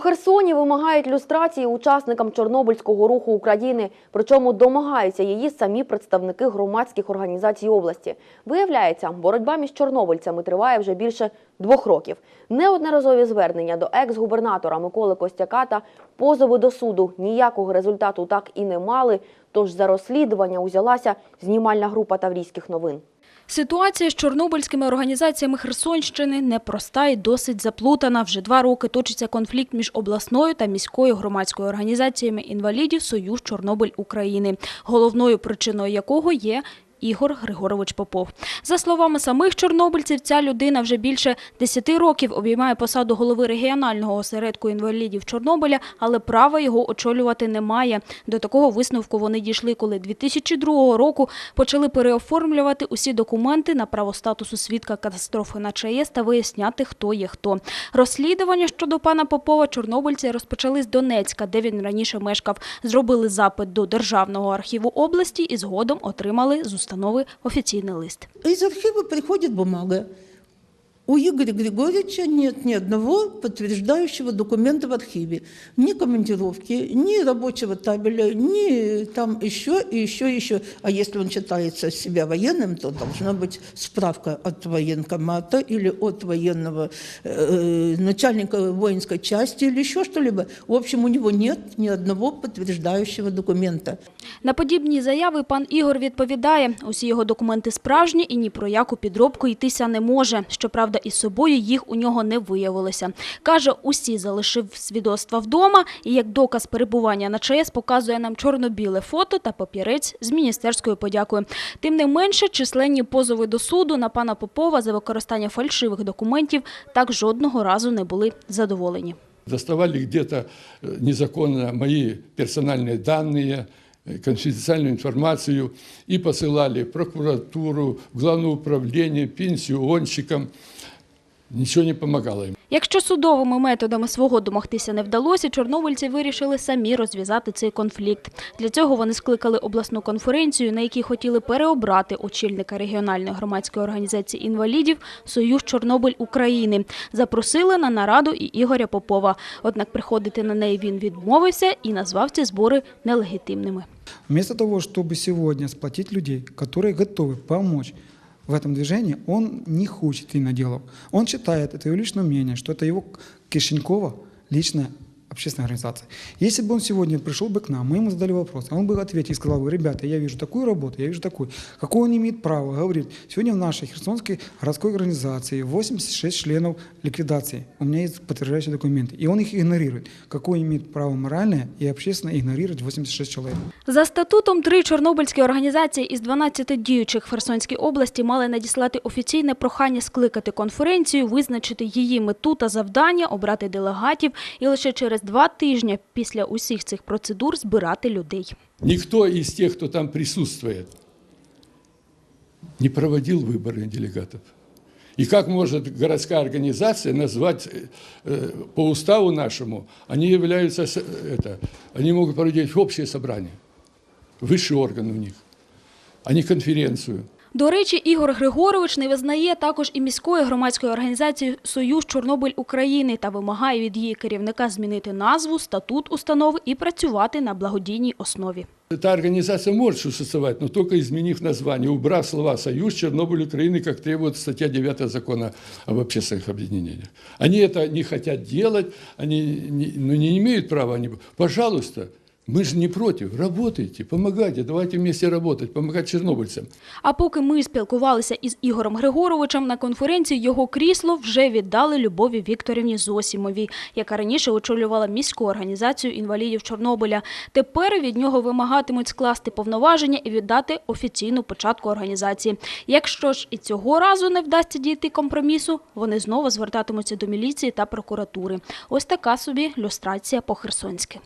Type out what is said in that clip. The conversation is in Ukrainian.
Херсоні вимагають люстрації учасникам Чорнобильського руху України, причому домагаються її самі представники громадських організацій області. Виявляється, боротьба між чорнобильцями триває вже більше двох років. Неодноразові звернення до екс-губернатора Миколи Костяка та позови до суду ніякого результату так і не мали. Тож за розслідування узялася знімальна група Таврійських новин. Ситуація з чорнобильськими організаціями Херсонщини непроста і досить заплутана. Вже два роки точиться конфлікт між обласною та міською громадською організаціями інвалідів Союз Чорнобиль України, головною причиною якого є Ігор Григорович Попов. За словами самих чорнобильців, ця людина вже більше 10 років обіймає посаду голови регіонального осередку інвалідів Чорнобиля, але права його очолювати немає. До такого висновку вони дійшли, коли 2002 року почали переоформлювати усі документи на право статусу свідка катастрофи на ЧАЕС та виясняти, хто є хто. Розслідування щодо пана Попова чорнобильці розпочали з Донецька, де він раніше мешкав. Зробили запит до Державного архіву області і згодом отримали з установи офіційний лист. Із архіву приходять бумага. У Игоря Григорьевича нет ни одного подтверждающего документа в архиве. Ни командировки, ни рабочего табеля, ни там еще и еще и еще. А если он считается себя военным, то должна быть справка от военкомата или от военного э, начальника воинской части или еще что-либо. В общем, у него нет ни одного подтверждающего документа. На подібні заяви пан Ігор відповідає, усі його документи справжні і ні про яку підробку йтися не може. Щоправда, із собою їх у нього не виявилося. Каже, усі залишив свідоцтва вдома і як доказ перебування на ЧАЕС показує нам чорно-біле фото та папірець з міністерською подякою. Тим не менше, численні позови до суду на пана Попова за використання фальшивих документів так жодного разу не були задоволені. доставали где-то э, незаконно мои персональные данные, э, конфиденциальную информацию и посылали в прокуратуру, в главное управление, пенсионщикам. Ничего не помогало им. Якщо судовими методами свого домогтися не вдалося, чорнобильці вирішили самі розв'язати цей конфлікт. Для цього вони скликали обласну конференцію, на якій хотіли переобрати очільника регіональної громадської організації інвалідів Союз Чорнобиль України. Запросили на нараду і Ігоря Попова. Однак приходити на неї він відмовився і назвав ці збори нелегітимними. Вместо того, чтобы сегодня сплотить людей, которые готовы помочь в этом движении, он не хочет винодела. Он считает, это его личное мнение, что это его Кишенькова личная общественная организация. Если бы он сегодня пришел бы к нам, мы ему задали вопрос, а он бы ответил и сказал бы, ребята, я вижу такую работу, я вижу такую. Какое он имеет право говорить? Сегодня в нашей Херсонской городской организации 86 членов ликвидации. У меня есть подтверждающие документы. И он их игнорирует. Какое имеет право моральное и общественно игнорировать 86 человек? За статутом три чорнобильські організації із 12 діючих в Херсонській області мали надіслати офіційне прохання скликати конференцію, визначити її мету та завдання, обрати делегатів і лише через два тижні після усіх цих процедур збирати людей. Никто из тех, кто там присутствует, не проводил выборы делегатов. И как может городская организация назвать э, э, по уставу нашему, они являются, с- это, они могут проводить общее собрание, высший орган у них, а не конференцию. До речі, Ігор Григорович не визнає також і міської громадської організації Союз Чорнобиль України та вимагає від її керівника змінити назву, статут установи і працювати на благодійній основі. Эта организация может существовать, но только изменив название, убрав слова «Союз Чернобыль Украины», как требует статья 9 закона об общественных объединениях. Они это не хотят делать, они не, ну, не имеют права. Они, пожалуйста, мы же не против, работайте, помогайте, давайте вместе работать, помогать чернобыльцам. А поки ми спілкувалися із Ігорем Григоровичем на конференції, його крісло вже віддали Любові Вікторівні Зосімовій, яка раніше очолювала міську організацію інвалідів Чорнобиля. Тепер від нього вимагатимуть скласти повноваження і віддати офіційну початку організації. Якщо ж і цього разу не вдасться дійти компромісу, вони знову звертатимуться до міліції та прокуратури. Ось така собі люстрація по-херсонськи.